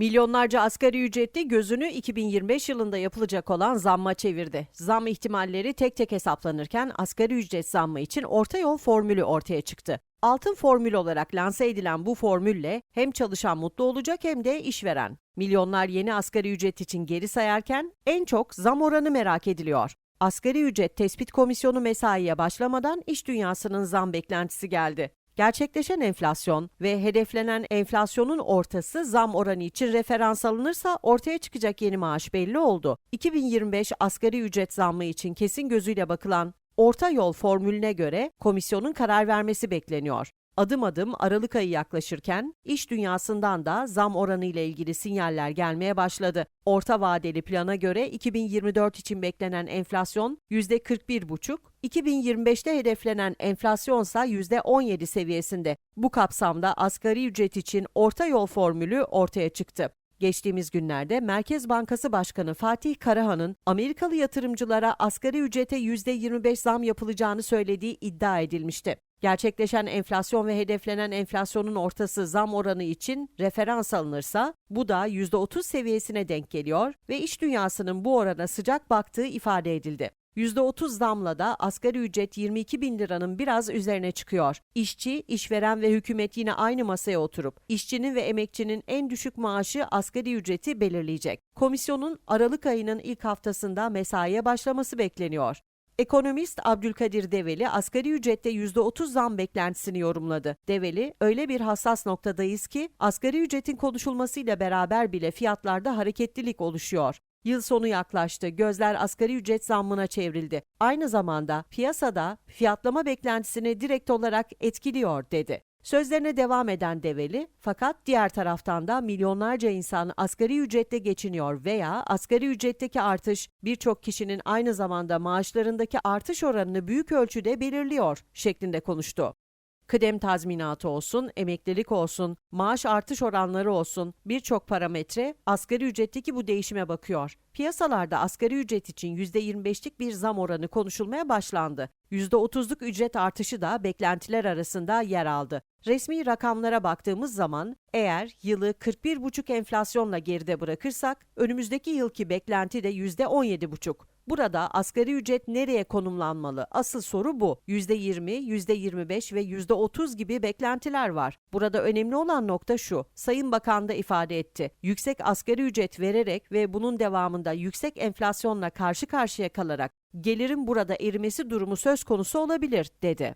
Milyonlarca asgari ücretli gözünü 2025 yılında yapılacak olan zamma çevirdi. Zam ihtimalleri tek tek hesaplanırken asgari ücret zammı için orta yol formülü ortaya çıktı. Altın formül olarak lanse edilen bu formülle hem çalışan mutlu olacak hem de işveren. Milyonlar yeni asgari ücret için geri sayarken en çok zam oranı merak ediliyor. Asgari ücret tespit komisyonu mesaiye başlamadan iş dünyasının zam beklentisi geldi. Gerçekleşen enflasyon ve hedeflenen enflasyonun ortası zam oranı için referans alınırsa ortaya çıkacak yeni maaş belli oldu. 2025 asgari ücret zammı için kesin gözüyle bakılan orta yol formülüne göre komisyonun karar vermesi bekleniyor. Adım adım Aralık ayı yaklaşırken iş dünyasından da zam oranı ile ilgili sinyaller gelmeye başladı. Orta vadeli plana göre 2024 için beklenen enflasyon %41,5, 2025'te hedeflenen enflasyonsa %17 seviyesinde. Bu kapsamda asgari ücret için orta yol formülü ortaya çıktı. Geçtiğimiz günlerde Merkez Bankası Başkanı Fatih Karahan'ın Amerikalı yatırımcılara asgari ücrete %25 zam yapılacağını söylediği iddia edilmişti. Gerçekleşen enflasyon ve hedeflenen enflasyonun ortası zam oranı için referans alınırsa bu da %30 seviyesine denk geliyor ve iş dünyasının bu orana sıcak baktığı ifade edildi. %30 zamla da asgari ücret 22 bin liranın biraz üzerine çıkıyor. İşçi, işveren ve hükümet yine aynı masaya oturup işçinin ve emekçinin en düşük maaşı asgari ücreti belirleyecek. Komisyonun Aralık ayının ilk haftasında mesaiye başlaması bekleniyor. Ekonomist Abdülkadir Develi asgari ücrette %30 zam beklentisini yorumladı. Develi, öyle bir hassas noktadayız ki asgari ücretin konuşulmasıyla beraber bile fiyatlarda hareketlilik oluşuyor. Yıl sonu yaklaştı, gözler asgari ücret zammına çevrildi. Aynı zamanda piyasada fiyatlama beklentisini direkt olarak etkiliyor dedi. Sözlerine devam eden Develi, fakat diğer taraftan da milyonlarca insan asgari ücretle geçiniyor veya asgari ücretteki artış birçok kişinin aynı zamanda maaşlarındaki artış oranını büyük ölçüde belirliyor şeklinde konuştu. Kıdem tazminatı olsun, emeklilik olsun, maaş artış oranları olsun birçok parametre asgari ücretteki bu değişime bakıyor. Piyasalarda asgari ücret için %25'lik bir zam oranı konuşulmaya başlandı. %30'luk ücret artışı da beklentiler arasında yer aldı. Resmi rakamlara baktığımız zaman eğer yılı 41,5 enflasyonla geride bırakırsak önümüzdeki yılki beklenti de %17,5. Burada asgari ücret nereye konumlanmalı? Asıl soru bu. %20, %25 ve %30 gibi beklentiler var. Burada önemli olan nokta şu. Sayın Bakan da ifade etti. Yüksek asgari ücret vererek ve bunun devamında yüksek enflasyonla karşı karşıya kalarak gelirin burada erimesi durumu söz konusu olabilir dedi.